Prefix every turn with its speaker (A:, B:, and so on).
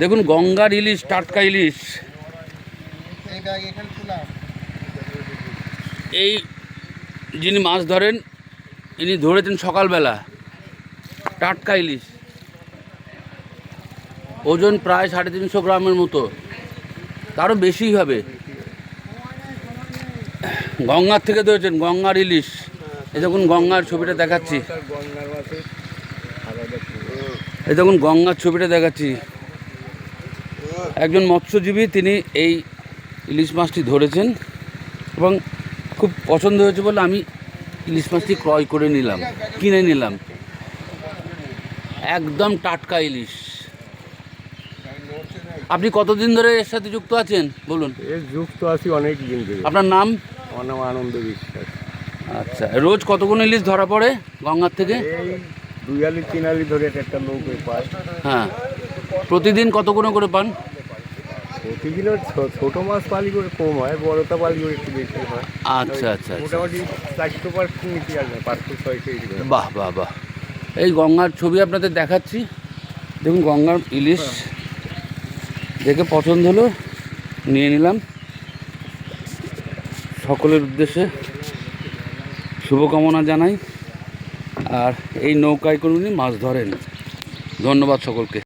A: দেখুন গঙ্গার ইলিশ টাটকা ইলিশ
B: এই
A: যিনি মাছ ধরেন, ইনি ধরেছেন সকালবেলা। টাটকা ইলিশ ওজন প্রায় সাড়ে তিনশো গ্রামের মতো। তারও বেশিই হবে। গঙ্গার থেকে ধরেছেন গঙ্গার ইলিশ এই দেখুন, গঙ্গার ছবিটা দেখাচ্ছি। এই দেখুন, গঙ্গার ছবিটা দেখাচ্ছি। একজন মৎস্যজীবী তিনি এই ইলিশ মাছটি ধরেছেন এবং খুব পছন্দ হয়েছে বলে আমি ইলিশ মাছটি ক্রয় করে নিলাম কিনে নিলাম। একদম টাটকা ইলিশ। আপনি কতদিন ধরে এর সাথে যুক্ত আছেন? বলুন।
C: এর যুক্ত আছি অনেক দিন ধরে।
A: আপনার নাম?
C: আমার নাম আনন্দ বিশ্বাস।
A: আচ্ছা রোজ কতগুলো ইলিশ ধরা পড়ে গঙ্গার থেকে?
C: দুই আলি তিন আলি ধরে একটা পায়।
A: হ্যাঁ। প্রতিদিন কত করে পান?
C: প্রতিদিনও ছোট মাছ পালি করে কম হয় বড়টা পালি করে একটু বেশি হয়।
A: আচ্ছা আচ্ছা আচ্ছা।
C: মোটামুটি চারশো পার নিতে আসবে পাঁচশো ছয়শো
A: বাহ বাহ বাহ। এই গঙ্গার ছবি আপনাদের দেখাচ্ছি। দেখুন গঙ্গার ইলিশ। দেখে পছন্দ হলো নিয়ে নিলাম। সকলের উদ্দেশ্যে শুভকামনা জানাই। আর এই নৌকায় করে উনি মাছ ধরেন। ধন্যবাদ সকলকে।